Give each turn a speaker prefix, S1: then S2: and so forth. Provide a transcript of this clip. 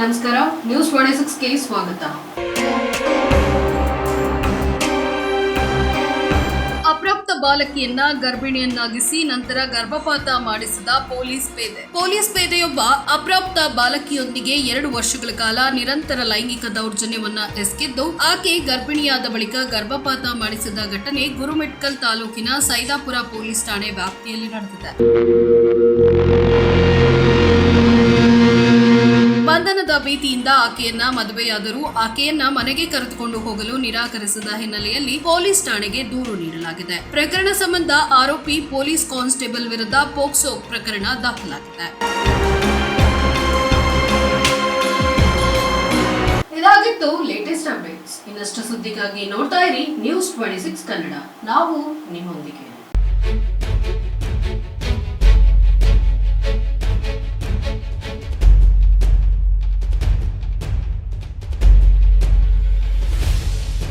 S1: ನಮಸ್ಕಾರ news twenty ಸಿಕ್ಸ್ಗೆ ಸ್ವಾಗತ. ಅಪ್ರಾಪ್ತ ಬಾಲಕಿಯನ್ನ ಗರ್ಭಿಣಿಯನ್ನಾಗಿಸಿ ನಂತರ ಗರ್ಭಪಾತ ಮಾಡಿಸಿದ ಪೊಲೀಸ್ ಪೇದೆ. ಪೊಲೀಸ್ ಪೇದೆಯೊಬ್ಬ ಅಪ್ರಾಪ್ತ ಬಾಲಕಿಯೊಂದಿಗೆ ಎರಡು ವರ್ಷಗಳ ಕಾಲ ನಿರಂತರ ಲೈಂಗಿಕ ದೌರ್ಜನ್ಯವನ್ನ ಎಸಗಿದ್ದು, ಆಕೆ ಗರ್ಭಿಣಿಯಾದ ಬಳಿಕ ಗರ್ಭಪಾತ ಮಾಡಿಸಿದ ಘಟನೆ ಗುರುಮಿಟ್ಕಲ್ ತಾಲೂಕಿನ ಸೈದಾಪುರ ಪೊಲೀಸ್ ಠಾಣೆ ವ್ಯಾಪ್ತಿಯಲ್ಲಿ ನಡೆದಿದೆ. ಭೀತಿಯಿಂದ ಆಕೆಯನ್ನ ಮದುವೆಯಾದರೂ ಆಕೆಯನ್ನ ಮನೆಗೆ ಕರೆದುಕೊಂಡು ಹೋಗಲು ನಿರಾಕರಿಸಿದ ಹಿನ್ನೆಲೆಯಲ್ಲಿ ಪೊಲೀಸ್ ಠಾಣೆಗೆ ದೂರು ನೀಡಲಾಗಿದೆ. ಪ್ರಕರಣ ಸಂಬಂಧ ಆರೋಪಿ ಪೊಲೀಸ್ ಕಾನ್ಸ್ಟೇಬಲ್ ವಿರುದ್ಧ ಪೋಕ್ಸೋ ಪ್ರಕರಣ ದಾಖಲಾಗಿದೆ. ಇದಾಗಿತ್ತು ಲೇಟೆಸ್ಟ್ ಅಪ್ಡೇಟ್ಸ್ ಇನ್ನಷ್ಟು ಸುದ್ದಿಗಾಗಿ ನೋಡ್ತಾ ಇರಿ ನ್ಯೂಸ್ ಟ್ವೆಂಟಿ ಸಿಕ್ಸ್ ಕನ್ನಡ. ನಾವು ನಿಮ್ಮೊಂದಿಗೆ.